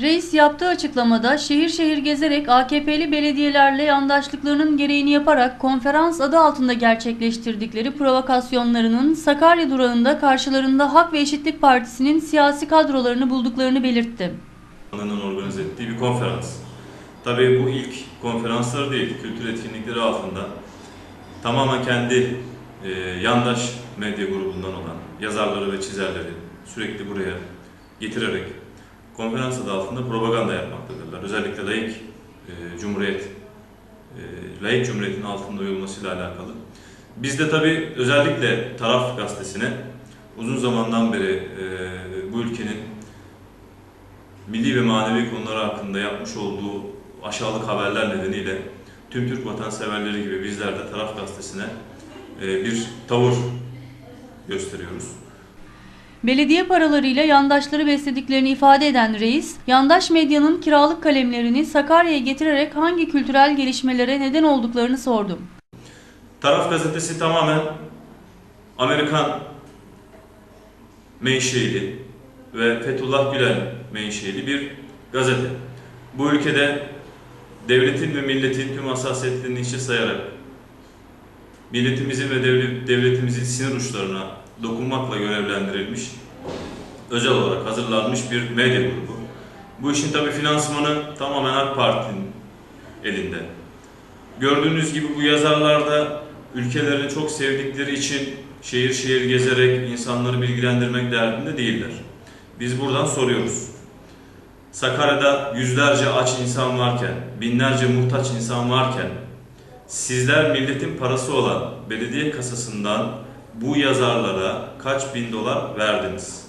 Reis yaptığı açıklamada şehir şehir gezerek AKP'li belediyelerle yandaşlıklarının gereğini yaparak konferans adı altında gerçekleştirdikleri provokasyonlarının Sakarya durağında karşılarında Hak ve Eşitlik Partisi'nin siyasi kadrolarını bulduklarını belirtti. Organize ettiği bir konferans. Tabii bu ilk konferanslar değil, kültür etkinlikleri altında tamamen kendi e, yandaş medya grubundan olan yazarları ve çizerleri sürekli buraya getirerek konferans adı altında propaganda yapmaktadırlar. Özellikle laik e, cumhuriyet, e, laik cumhuriyetin altında uyulmasıyla alakalı. Biz de tabii özellikle Taraf Gazetesi'ne uzun zamandan beri e, bu ülkenin milli ve manevi konular hakkında yapmış olduğu aşağılık haberler nedeniyle tüm Türk vatanseverleri gibi bizler de Taraf Gazetesi'ne e, bir tavır gösteriyoruz. Belediye paralarıyla yandaşları beslediklerini ifade eden reis, yandaş medyanın kiralık kalemlerini Sakarya'ya getirerek hangi kültürel gelişmelere neden olduklarını sordu. Taraf Gazetesi tamamen Amerikan menşeili ve Fethullah Gülen menşeili bir gazete. Bu ülkede devletin ve milletin tüm hassasiyetlerini içe sayarak milletimizin ve devlet- devletimizin sinir uçlarına dokunmakla görevlendirilmiş, özel olarak hazırlanmış bir medya grubu. Bu işin tabi finansmanı tamamen AK Parti'nin elinde. Gördüğünüz gibi bu yazarlar da ülkelerini çok sevdikleri için şehir şehir gezerek insanları bilgilendirmek derdinde değiller. Biz buradan soruyoruz. Sakarya'da yüzlerce aç insan varken, binlerce muhtaç insan varken, sizler milletin parası olan belediye kasasından bu yazarlara kaç bin dolar verdiniz?